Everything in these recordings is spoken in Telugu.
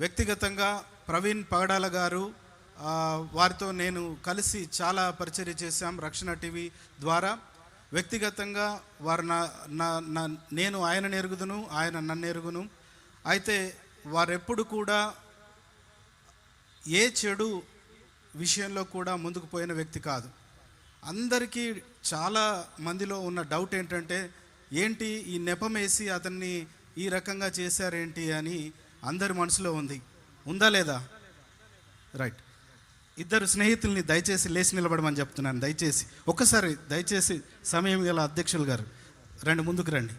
వ్యక్తిగతంగా ప్రవీణ్ పగడాల గారు వారితో నేను కలిసి చాలా పరిచర్య చేశాం రక్షణ టీవీ ద్వారా. వ్యక్తిగతంగా వారు నా నా నేను ఆయన ఎరుగుదును ఆయన నన్ను ఎరుగును అయితే వారెప్పుడు కూడా ఏ చెడు విషయంలో కూడా ముందుకు పోయిన వ్యక్తి కాదు. అందరికీ చాలా మందిలో ఉన్న డౌట్ ఏంటంటే ఏంటి ఈ నెపమేసి అతన్ని ఈ రకంగా చేశారేంటి అని అందరి మనసులో ఉంది. ఉందా లేదా? రైట్. ఇద్దరు స్నేహితుల్ని దయచేసి లేచి నిలబడమని చెప్తున్నాను. దయచేసి ఒక్కసారి దయచేసి సమయం గల అధ్యక్షులు గారు రండి ముందుకు రండి.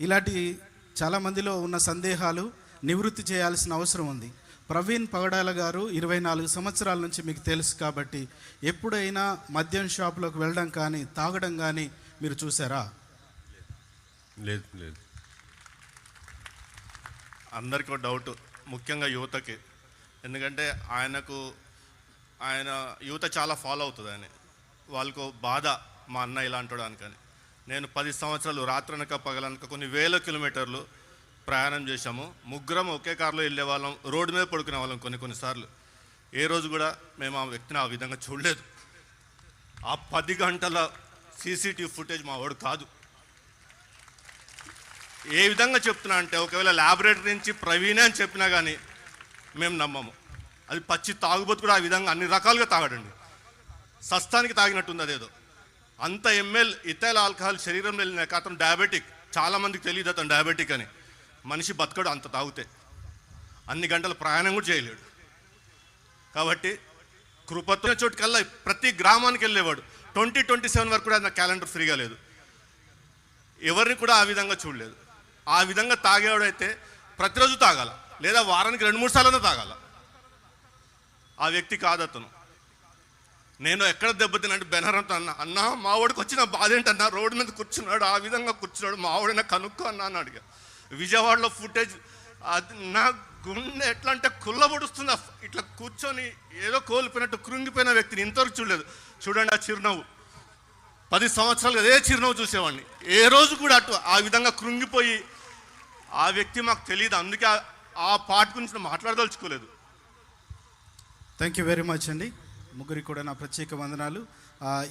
ఇలాంటి చాలామందిలో ఉన్న సందేహాలు నివృత్తి చేయాల్సిన అవసరం ఉంది. ప్రవీణ్ పగడాల గారు ఇరవై నాలుగు సంవత్సరాల నుంచి మీకు తెలుసు కాబట్టి ఎప్పుడైనా మద్యం షాప్లోకి వెళ్ళడం కానీ తాగడం కానీ మీరు చూసారా? లేదు లేదు. అందరికీ ఒక డౌట్ ముఖ్యంగా యువతకి. ఎందుకంటే ఆయనకు ఆయన యువత చాలా ఫాలో అవుతుంది ఆయన వాళ్ళకు బాధ మా అన్న ఇలాంటి అనుకని. నేను పది సంవత్సరాలు రాత్రనక పగలనక కొన్ని వేల కిలోమీటర్లు ప్రయాణం చేశాము. ముగ్గురం ఒకే కారులో వెళ్ళే వాళ్ళం రోడ్డు మీద పడుకునే వాళ్ళం కొన్ని కొన్నిసార్లు ఏ రోజు కూడా మేము ఆ వ్యక్తిని ఆ విధంగా చూడలేదు. ఆ పది గంటల సీసీటీవీ ఫుటేజ్ మా వాడు కాదు. ఏ విధంగా చెప్తున్నా అంటే ఒకవేళ ల్యాబొరేటరీ నుంచి ప్రవీణే అని చెప్పినా కానీ మేము నమ్మము. అది పచ్చి తాగుబోతు కూడా ఆ విధంగా అన్ని రకాలుగా తాగడండి. సస్తానికి తాగినట్టుంది అదేదో. అంత ఎంఎల్ ఇథైల్ ఆల్కహాల్ శరీరంలో వెళ్ళినాక అతను డయాబెటిక్ చాలామందికి తెలియదు అతను డయాబెటిక్ అని. మనిషి బతకడు అంత తాగితే. అన్ని గంటల ప్రయాణం కూడా చేయలేడు. కాబట్టి కృపతో చోటుకల్లా ప్రతి గ్రామానికి వెళ్ళేవాడు. ట్వంటీ ట్వంటీ సెవెన్ వరకు కూడా నా క్యాలెండర్ ఫ్రీగా లేదు. ఎవరిని కూడా ఆ విధంగా చూడలేదు. ఆ విధంగా తాగేవాడైతే ప్రతిరోజు తాగాల. లేదా వారానికి రెండు మూడు సార్లు తాగాల. ఆ వ్యక్తి కాదతను. నేను ఎక్కడ దెబ్బతినంటే బెనరంతో అన్న అన్న మావాడికి వచ్చిన బాధ ఏంటన్నా? రోడ్డు మీద కూర్చున్నాడు ఆ విధంగా కూర్చున్నాడు మావాడైనా కనుక్కో అన్న అని అడిగా. విజయవాడలో ఫుటేజ్ అది నా గుండె ఎట్లా అంటే కుల్లబొడుస్తుంది ఇట్లా కూర్చొని ఏదో కోల్పోయినట్టు కృంగిపోయిన వ్యక్తిని ఇంతవరకు చూడలేదు. చూడండి ఆ చిరునవ్వు. పది సంవత్సరాలు అదే చిరునవ్వు చూసేవాడిని. ఏ రోజు కూడా అటు ఆ విధంగా కృంగిపోయి ఆ వ్యక్తి మాకు తెలియదు అందుకే ఆ- ఆ పాట గురించి మాట్లాడదలుచుకోలేదు. థ్యాంక్ యూ వెరీ మచ్ అండి. ముగ్గురికి కూడా నా ప్రత్యేక వందనాలు.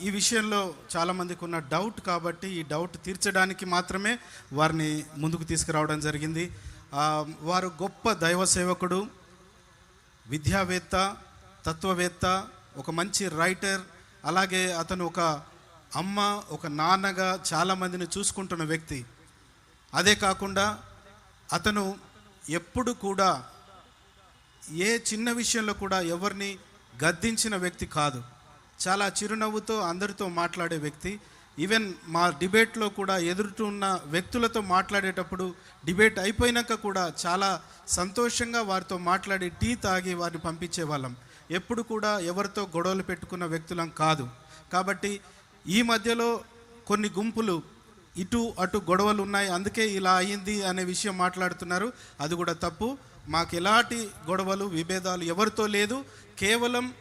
ఈ విషయంలో చాలామందికి ఉన్న డౌట్ కాబట్టి ఈ డౌట్ తీర్చడానికి మాత్రమే వారిని ముందుకు తీసుకురావడం జరిగింది. వారు గొప్ప దైవ సేవకుడు విద్యావేత్త తత్వవేత్త ఒక మంచి రైటర్ అలాగే అతను ఒక అమ్మ ఒక నాన్నగా చాలామందిని చూసుకుంటున్న వ్యక్తి. అదే కాకుండా అతను ఎప్పుడు కూడా ఏ చిన్న విషయంలో కూడా ఎవరిని గద్దించిన వ్యక్తి కాదు. చాలా చిరునవ్వుతో అందరితో మాట్లాడే వ్యక్తి. ఈవెన్ మా డిబేట్లో కూడా ఎదురుతున్న వ్యక్తులతో మాట్లాడేటప్పుడు డిబేట్ అయిపోయినాక కూడా చాలా సంతోషంగా వారితో మాట్లాడి టీ తాగి వారిని పంపించే వాళ్ళం ఎప్పుడు కూడా ఎవరితో గొడవలు పెట్టుకున్న వ్యక్తులం కాదు. కాబట్టి ఈ మధ్యలో కొన్ని గుంపులు ఇటు అటు గొడవలు ఉన్నాయి అందుకే ఇలా అయ్యింది అనే విషయం మాట్లాడుతున్నారు. అది కూడా తప్పు. మాకు ఎలాంటి గొడవలు విభేదాలు ఎవరితో లేదు. కేవలం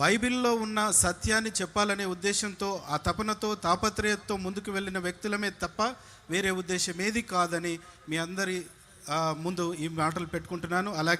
బైబిల్లో ఉన్న సత్యాన్ని చెప్పాలనే ఉద్దేశంతో ఆ తపనతో తాపత్రయంతో ముందుకు వెళ్ళిన వ్యక్తులమే తప్ప వేరే ఉద్దేశం ఏది కాదని మీ అందరి ముందు ఈ మాటలు పెట్టుకుంటున్నాను. అలాగే